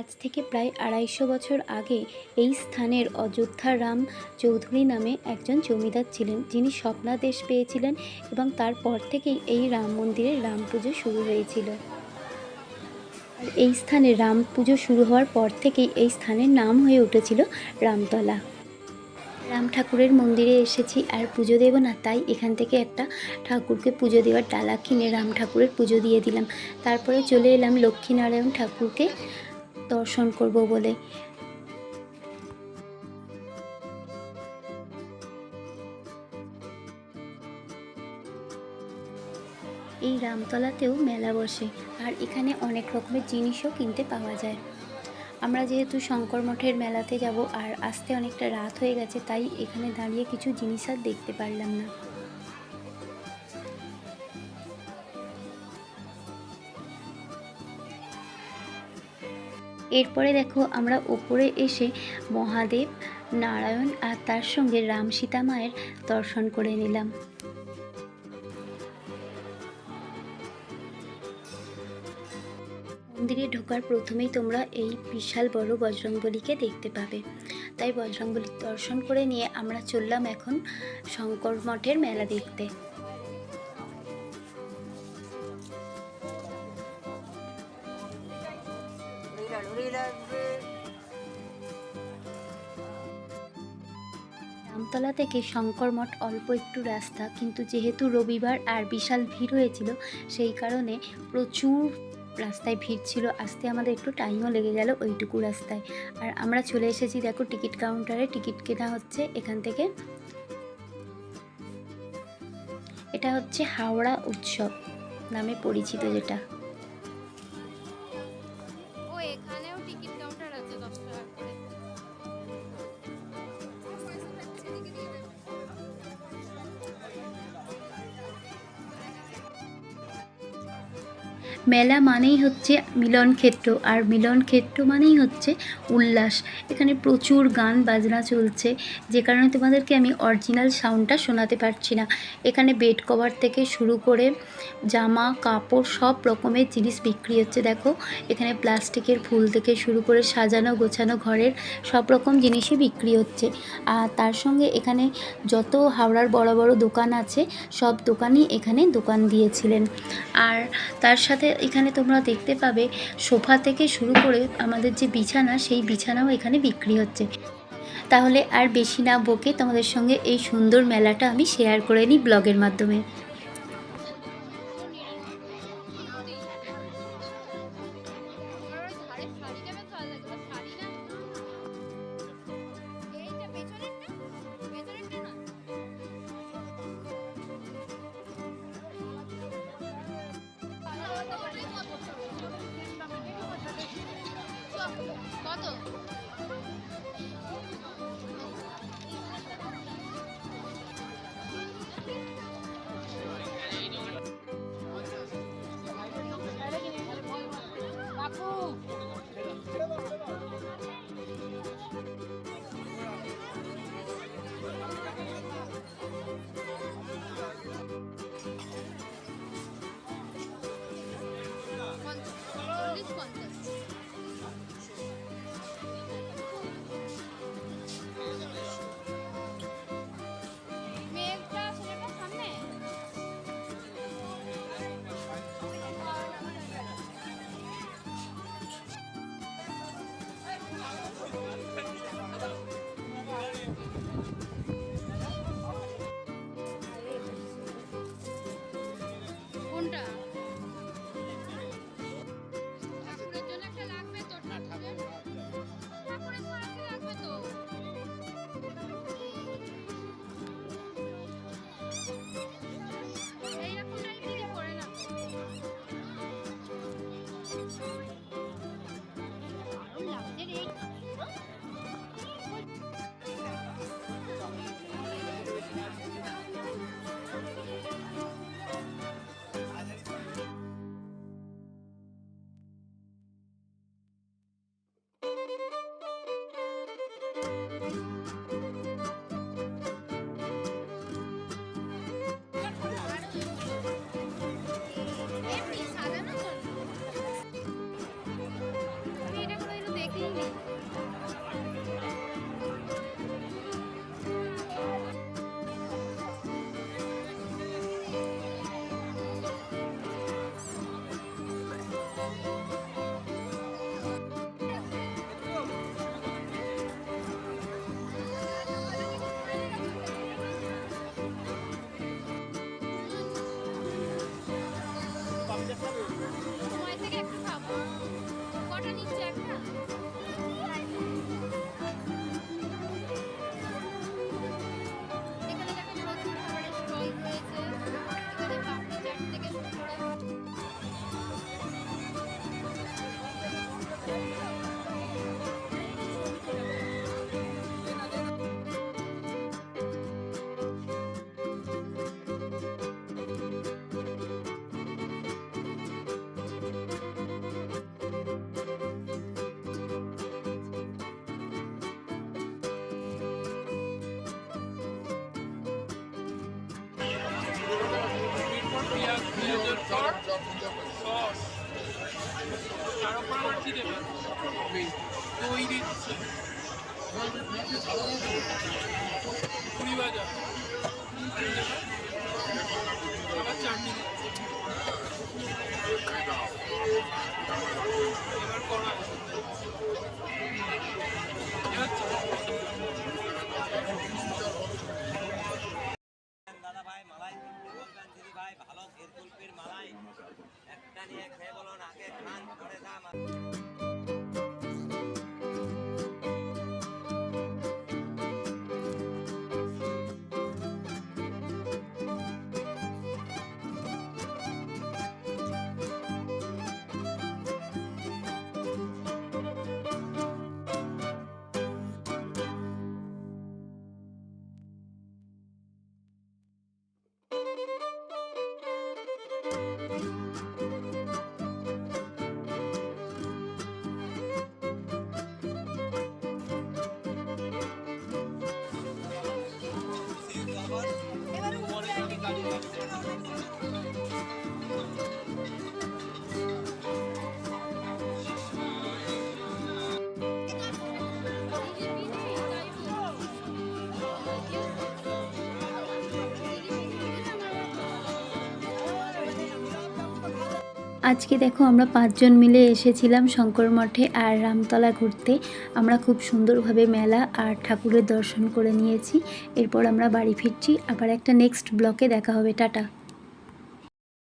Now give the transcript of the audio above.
আজ থেকে প্রায় আড়াইশো বছর আগে এই স্থানের অযোধ্যা রাম চৌধুরী নামে একজন জমিদার ছিলেন। যিনি স্বপ্নাদেশ পেয়েছিলেন এবং তারপর থেকেই এই রাম মন্দিরে রাম পুজো শুরু হয়েছিল। আর এই স্থানে রাম পুজো শুরু হওয়ার পর থেকেই এই স্থানের নাম হয়ে উঠেছিল রামতলা। রাম ঠাকুরের মন্দিরে এসেছি আর পুজো দেবো না, তাই এখান থেকে একটা ঠাকুরকে পুজো দেওয়ার ডালা কিনে রাম ঠাকুরের পুজো দিয়ে দিলাম। তারপরে চলে এলাম লক্ষ্মীনারায়ণ ঠাকুরকে দর্শন করব বলে। এই রামতলাতেও মেলা বসে আর এখানে অনেক রকমের জিনিসও কিনতে পাওয়া যায়। আমরা যেহেতু শঙ্কর মঠের মেলাতে যাব আর আসতে অনেকটা রাত হয়ে গেছে, তাই এখানে দাঁড়িয়ে কিছু জিনিস আর দেখতে পারলাম না। এরপরে দেখো আমরা ওপরে এসে মহাদেব, নারায়ণ আর তার সঙ্গে রাম সীতা মায়ের দর্শন করে নিলাম। মন্দিরে ঢোকার প্রথমেই তোমরা এই বিশাল বড় বজরংবলীকে দেখতে পাবে। তাই বজরংবলী দর্শন করে নিয়ে আমরা চললাম এখন শঙ্কর মঠের মেলা দেখতে। রামতলা থেকে শঙ্কর মঠ অল্প একটু রাস্তা, কিন্তু যেহেতু রবিবার আর বিশাল ভিড় হয়েছিল, সেই কারণে প্রচুর রাস্তায় ভিড় ছিল। আসতে আমাদের একটু টাইমও লেগে গেল ওইটুকু রাস্তায়। আর আমরা চলে এসেছি, দেখো, টিকিট কাউন্টারে টিকিট কেনা হচ্ছে এখান থেকে। এটা হচ্ছে হাওড়া উৎসব নামে পরিচিত যেটা। এখানেও টিকিট কাউন্টার আছে দশ টাকা করে। মেলা মানেই হচ্ছে মিলন ক্ষেত্র, আর মিলন ক্ষেত্র মানেই হচ্ছে উল্লাস। এখানে প্রচুর গান বাজনা চলছে, যে কারণে তোমাদেরকে আমি অরিজিনাল সাউন্ডটা শোনাতে পারছি না। এখানে বেড কভার থেকে শুরু করে জামা, কাপড় সব রকমের জিনিস বিক্রি হচ্ছে, দেখো। এখানে প্লাস্টিকের ফুল থেকে শুরু করে সাজানো, গোছানো ঘরের সব রকম জিনিসই বিক্রি হচ্ছে। আর তার সঙ্গে এখানে যত হাওড়ার বড় বড় দোকান আছে, সব দোকানই এখানে দোকান দিয়েছিলেন। আর তার সাথে এখানে তোমরা দেখতে পাবে সোফা থেকে শুরু করে আমাদের যে বিছানা, সেই বিছানাও এখানে বিক্রি হচ্ছে। তাহলে আর বেশি না বকে তোমাদের সঙ্গে এই সুন্দর মেলাটা আমি শেয়ার করে নিই ব্লগের মাধ্যমে। পঞ্চাশ পর সস তার উপর আবার কি দেবে দই দিচ্ছে পুরি ভাজা চাটনি একটা নিয়ে খেয়ে বলুন আগে খান পরে দাম আজকে দেখো আমরা পাঁচজন মিলে এসেছিলাম শঙ্কর মঠে আর রামতলা ঘুরতে। আমরা খুব সুন্দরভাবে মেলা আর ঠাকুরের দর্শন করে নিয়েছি। এরপর আমরা বাড়ি ফিরছি। আবার একটা নেক্সট ব্লকে দেখা হবে। টাটা।